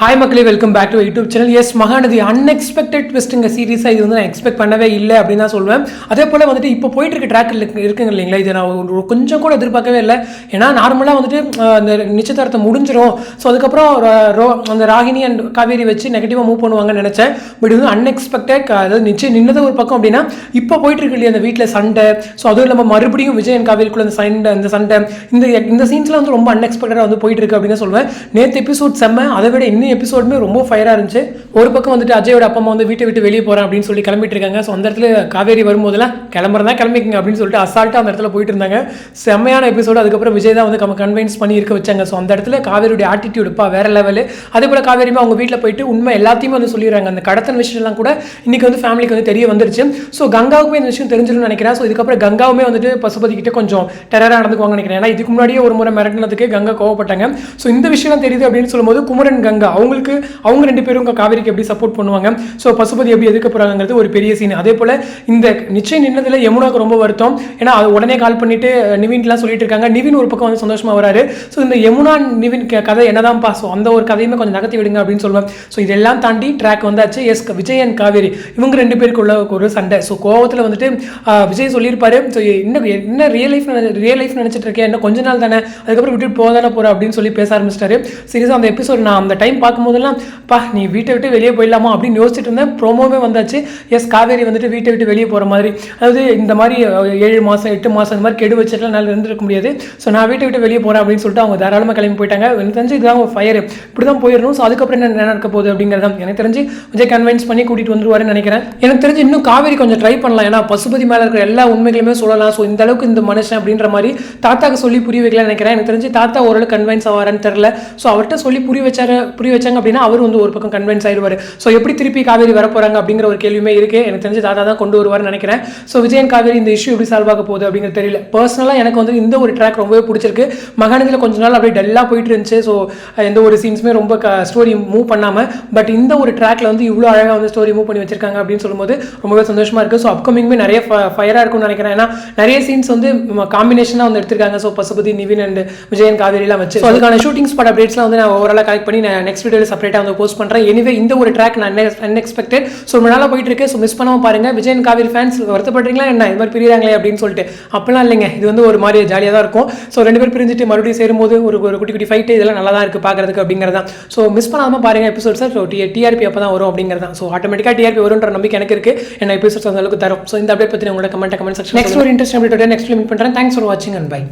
Hi மக்களே welcome back to YouTube channel yes Mahanadhi unexpected ட்விஸ்ட்டுங்க சீரியஸாக இது வந்து நான் எக்ஸ்பெக்ட் பண்ணவே இல்லை அப்படின்னு தான் சொல்லுவேன் அதே போல் வந்துட்டு இப்போ போயிட்டு இருக்க ட்ராக் இருக்குங்க இல்லைங்களா? இது நான் ஒரு கொஞ்சம் கூட எதிர்பார்க்கவே இல்லை. ஏன்னா நார்மலாக வந்துட்டு அந்த நிச்சயதார்த்தம் முடிஞ்சிடும் ஸோ அதுக்கப்புறம் ரோ அந்த ராகினி அண்ட் காவேரி வச்சு நெகட்டிவாக மூவ் பண்ணுவாங்கன்னு நினச்சேன். பட் இது அன்எக்ஸ்பெக்டட் அதாவது நிச்சயம் நின்னது ஒரு பக்கம் அப்படின்னா இப்போ போயிட்டு இருக்கு இல்லையா அந்த வீட்டில் சண்டை. ஸோ அதுவும் இல்லாமல் மறுபடியும் விஜய் அண்ட் காவேரிக்குள்ள அந்த சண்டை அந்த சண்டை. இந்த இந்த சீன்ஸ்லாம் வந்து ரொம்ப அன்எக்ஸ்பெக்டடாக வந்து போயிட்டு இருக்கு அப்படின்னு சொல்லுவேன் நேற்று எபிசோட் செம்ம அதை விட இன்னும் எபிசோடுமே ரொம்ப ஃபயராக இருந்துச்சு. ஒரு பக்கம் வந்துட்டு அஜயோட அப்பா அம்மா வந்து வீட்டை விட்டு வெளியே போகிறேன் அப்படின்னு சொல்லி கிளம்பிட்டு இருக்காங்க. ஸோ அந்த இடத்துல காவேரி வரும்போதெல்லாம் கிளம்புறதா கிளம்பிக்கங்க அப்படின்னு சொல்லிட்டு அசால்ட்டாக அந்த இடத்துல போயிட்டு இருந்தாங்க. செம்மையான எபிசோடு அதுக்கப்புறம் விஜய் தான் வந்து நம்ம கன்வின்ஸ் பண்ணி இருக்க வச்சாங்க. ஸோ அந்த இடத்துல காவேரியுடைய ஆட்டிடியூடுப்பா வேற லெவலு அதே போல் காவேரியுமே அவங்க வீட்டில் போயிட்டு உண்மை எல்லாத்தையுமே வந்து சொல்லிடுறாங்க. அந்த கடத்தல் விஷயம்லாம் கூட இன்னைக்கு வந்து ஃபேமிலிக்கு வந்து தெரிய வந்துருச்சு. ஸோ கங்காவுக்குமே இந்த விஷயம் தெரிஞ்சிடும்னு நினைக்கிறேன். ஸோ இதுக்கப்புறம் கங்காவுமே வந்துட்டு பசுபதி கிட்ட கொஞ்சம் டெரராக நடந்துக்குவாங்க நினைக்கிறேன். ஏன்னா இதுக்கு முன்னாடியே ஒரு முறை மிரட்டினதுக்கு கங்கா கோவப்பட்டாங்க. ஸோ இந்த விஷயம் தெரியுது அப்படின்னு சொல்லும்போது குமரன் கங்கா அவங்களுக்கு அவங்க ரெண்டு பேரும் காவேரிக்கு எப்படி சப்போர்ட் பண்ணுவாங்க? ஸோ பசுபதி எப்படி எதுக்க போறாங்கிறது ஒரு பெரிய சீன் அதே போல் இந்த நிச்சயம் நின்னதில் யமுனாக்கு ரொம்ப வருத்தம். ஏன்னா அது உடனே கால் பண்ணிட்டு நிவின்லாம் சொல்லிட்டு இருக்காங்க. நிவின் ஒரு பக்கம் வந்து சந்தோஷமா வராரு. ஸோ இந்த யமுனா நிவின் க- கதை என்னதான்ப்பா ஸோ அந்த ஒரு கதையுமே கொஞ்சம் நகர்த்தி விடுங்க அப்படின்னு சொல்லுவேன். ஸோ இதெல்லாம் தாண்டி ட்ராக் வந்தாச்சு. Yes Vijay and Kaveri. இவங்க ரெண்டு பேருக்குள்ள ஒரு சண்டை. ஸோ கோவத்தில் வந்துட்டு விஜய் சொல்லியிருப்பாரு. ஸோ இன்னும் என்ன ரியல் லைஃப் ரியல் லைஃப் நினச்சிட்டு இருக்கேன். இன்னும் கொஞ்ச நாள் தானே. அதுக்கப்புறம் விட்டுட்டு போக தானே போகிறேன் அப்படின்னு சொல்லி பேச ஆரம்பிச்சிட்டாரு. சீரியஸாக அந்த எபிசோட் நான் அந்த டைம் பார்க்கும்போதெல்லாம் பா நீ வீட்டை விட்டு வெளியே போயிடலாமா? அப்படின்னு யோசிச்சுட்டு இருந்தேன். ப்ரோமோவே வந்தாச்சு. எஸ் காவேரி வந்துட்டு வீட்டை விட்டு வெளியே போகிற மாதிரி. அதாவது இந்த மாதிரி ஏழு மாதம் எட்டு மாதம் இந்த மாதிரி கெடு வச்சுட்டுலாம் நல்லா இருந்திருக்க முடியாது. ஸோ நான் வீட்டை விட்டு வெளியே போகிறேன் அப்படின்னு சொல்லிட்டு அவங்க தாராளமாக கிளம்பி போயிட்டாங்க. எனக்கு தெரிஞ்சு இதுதான் ஃபயர் இப்படி தான் போயிடணும். ஸோ அதுக்கப்புறம் என்ன நடக்க போகுது அப்படிங்கிறதான் எனக்கு தெரிஞ்சு கொஞ்சம் கன்வின்ஸ் பண்ணி கூட்டிகிட்டு வந்துருவாருன்னு நினைக்கிறேன். எனக்கு தெரிஞ்சு இன்னும் காவேரி கொஞ்சம் ட்ரை பண்ணலாம். ஏன்னா பசுபதி மேலே இருக்கிற எல்லா உண்மைகளுமே சொல்லலாம். ஸோ இந்த அளவுக்கு இந்த மனுஷன் அப்படின்ற மாதிரி தாத்தாக்கு சொல்லி புரிய வைக்கலாம்னு நினைக்கிறேன். எனக்கு தெரிஞ்சு தாத்தா ஓரளவு கன்வின்ஸ் ஆவாரன்னு தெரில ஸோ அவர்கிட்ட சொல்லி புரிய வச்சார புரிய வச்சாங்க அப்படின்னா அவர் வந்து ஒரு பக்கம் கன்வின்ஸ் ஆயிடுவார் ஸோ எப்படி திருப்பி காவேரி வர போறாங்க அப்படிங்கிற ஒரு கேள்வியுமே இருக்கு. எனக்கு தெரிஞ்சு தாத்தா தான் கொண்டு வருவார்னு நினைக்கிறேன். ஸோ விஜயன் காவேரி இந்த இஷ்யூ எப்படி சால்வ் ஆக போகுது அப்படிங்கிறது தெரியல. பர்சனலாக எனக்கு வந்து இந்த ஒரு ட்ராக் ரொம்பவே பிடிச்சிருக்கு. மகாநதியில் கொஞ்ச நாள் அப்படியே டல்லாக போயிட்டு இருந்துச்சு. ஸோ எந்த ஒரு சீன்ஸுமே ரொம்ப ஸ்டோரி மூவ் பண்ணாமல் பட் இந்த ஒரு ட்ராக்ல வந்து இவ்வளோ அழகாக வந்து ஸ்டோரி மூவ் பண்ணி வச்சிருக்காங்க அப்படின்னு சொல்லும்போது ரொம்பவே சந்தோஷமா இருக்கு. ஸோ அப்கமிங்குமே நிறைய ஃபயராக இருக்கும்னு நினைக்கிறேன். ஏன்னா நிறைய சீன்ஸ் வந்து காம்பினேஷனாக வந்து எடுத்திருக்காங்க. ஸோ பசுபதி நிவின் அண்ட் விஜயன் காவேரிலாம் வச்சு. அதுக்கான ஷூட்டிங் ஸ்பாட் அப்டேட்ஸ்லாம் வந்து நான் ஓவராலாக கலெக்ட் பண்ணி நான் நெக்ஸ்ட் வீடியோவில் செப்பரேட்டாக வந்து போஸ்ட் பண்ணுறேன் எனிவே இந்த ஒரு ட்ராக் நான் அன்எக்ஸ்பெக்டட் ஸோ ரொம்ப நாளாக போயிட்டு இருக்கு ஸோ மிஸ் பண்ணாம பாருங்க. விஜயன் காவேரி ஃபேன்ஸ் வருத்தப்படுறீங்களா? என்ன இது மாதிரி பிரியாங்களே அப்படின்னு சொல்லிட்டு. அப்பெல்லாம் இல்லைங்க. இது வந்து ஒரு மாதிரி ஜாலியாக தான் இருக்கும். ஸோ ரெண்டு பேர் பிரிஞ்சுட்டு மறுபடியும் சேரும்போது ஒரு ஒரு குட்டி குட்டி ஃபைட்டு இதெல்லாம் நல்லா தான் இருக்குது பார்க்கறதுக்கு அப்படிங்கிறதான் ஸோ மிஸ் பண்ணாமல் பாருங்க எபிசோட்ஸ் ஸோ டி டிஆர்பி அப்போ தான். வரும் அப்படிங்கிறதான் ஸோ ஆட்டோமேட்டிக்காக டிஆர்பி வரும்ன்ற நம்பிக்கை எனக்கு இருக்கு. என்ன எபிசோட்ஸ் அந்த அளவுக்கு தரும். ஸோ இந்த அப்டேட் பற்றி உங்களோட கமெண்ட் கமெண்ட் செக்ஷன் நெக்ஸ்ட் ஒரு இன்ட்ரெஸ்ட் அப்டேட் நெக்ஸ்ட் மீட் பண்ணுறேன் தேங்க்ஸ் ஃபார் வாட்சிங் அண்ட் பை